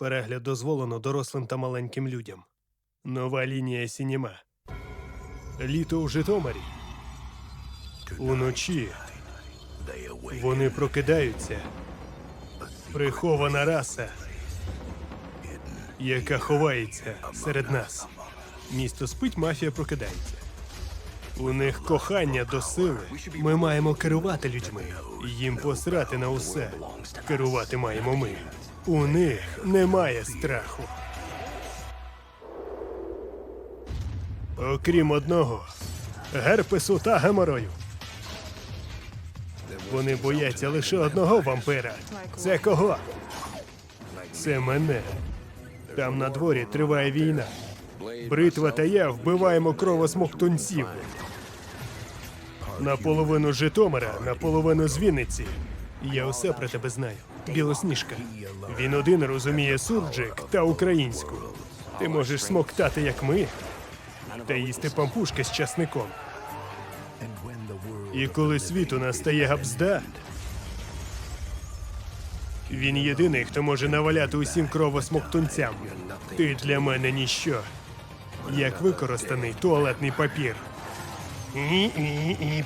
Перегляд дозволено дорослим та маленьким людям. Нова лінія Сінема. Літо у Житомирі. Уночі вони прокидаються. Прихована раса, яка ховається серед нас. Місто спить, мафія прокидається. У них кохання до сили. Ми маємо керувати людьми. Їм посрати на усе. Керувати маємо ми. У них немає страху. Окрім одного герпесу та геморою. Вони бояться лише одного вампира. Це кого? Це мене. Там на дворі триває війна. Бритва та я вбиваємо кровосмоктунців. Наполовину Житомира, наполовину з Вінниці. Я усе про тебе знаю. Білосніжка. Він один розуміє сурджик та українську. Ти можеш смоктати, як ми, та їсти пампушки з часником. І коли світу настає габзда, він єдиний, хто може наваляти усім кровосмоктунцям. Ти для мене ніщо. Як використаний туалетний папір. І-і-і.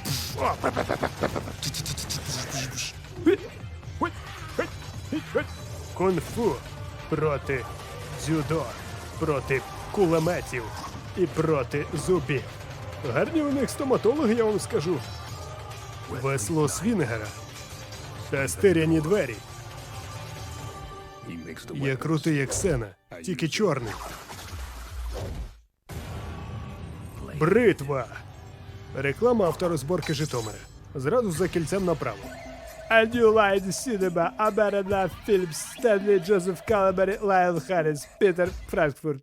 Кунг-фу проти дзюдо, проти кулеметів і проти зубів. Гарні у них стоматологи, я вам скажу. Весло Свінгера та стиряні двері. Я крутий, як сена, тільки чорний. Бритва. Реклама авторозборки Житомира. Зразу за кільцем направо. I do like cinema. Amara Love Stanley Joseph Calamari, Lyle Harris, Peter Frankfurt.